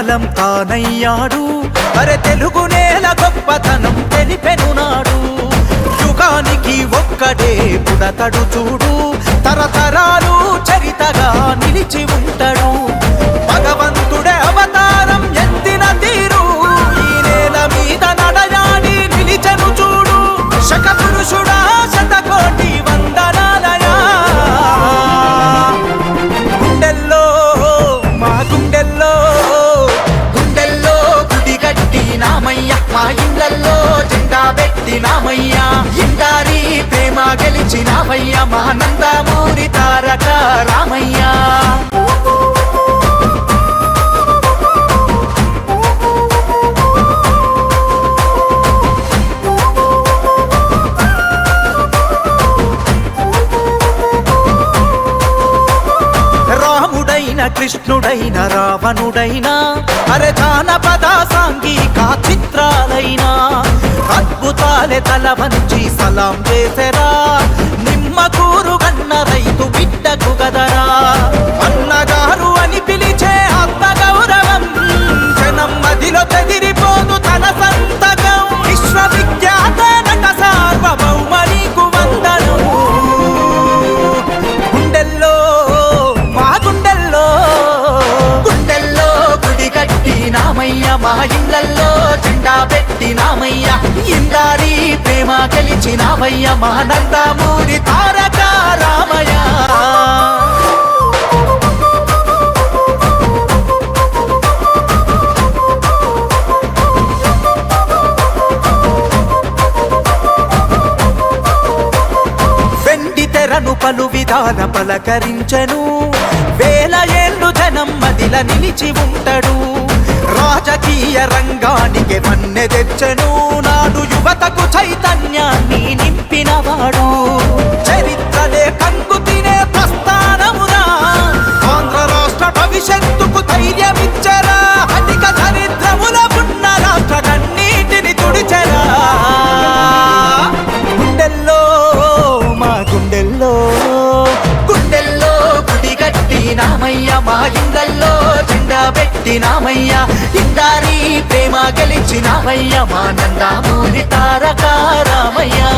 నేస్తం తానయ్యాడు. అరే తెలుగు నేల గొప్పతనం తెలిపెను నాడు. యుగానికి ఒక్కడే పుడతడు చూడు. తరతరాలు చరితగా నిలిచి ఉంటాడు. రామయ్య మా తారక రామయ్య. రాముడైన కృష్ణుడైన రావణుడైన అరే జానపద సాంఘిక చిత్రాలైనా అద్భుతాలే తల వంచి సలాం చేసరా. నిమ్మకూరు కన్న రైతు బిడ్డకు గదరా. అన్నగారు అని పిలిచే ఆత్మ గౌరవం జనం మదిలో చెదిరిపోదు తన సంతకం. విశ్వవిఖ్యాత నట సార్వభౌమ నీకు వందనం గుండెల్లో మా గుండెల్లో గుండెల్లో గుడి కట్టి నామయ్య మా ఇళ్ళల్లో జెండా పెట్టినామయ్య ఇందారి ప్రేమ కలిచినామయ్య మా తారక రామయ్య. తెరను పలు విధాన పలకరించను వేల ఏళ్ళు జనం మదిల నిలిచి ఉంటాడు. రాజకీయ రంగానికి వన్నె తెచ్చను నాడు యువతకు చైతన్యాన్ని నింపినవాడు. చరిత్రలే కంగు తినే ప్రస్థానమురా ఆంధ్ర రాష్ట్ర భవిష్యత్తుకు ధైర్యమిచ్చరా. అధిక దరిద్రముల ఉన్న రాష్ట్ర తుడిచరా. గుండెల్లో మా గుండెల్లో. గుండెల్లో గుడి కట్టి నామయ్య మా ఇందల్లో పెట్టినామయ్యా ఇందారి ప్రేమ గెలిచినామయ్య మానందామూరి తారకారామయ్యా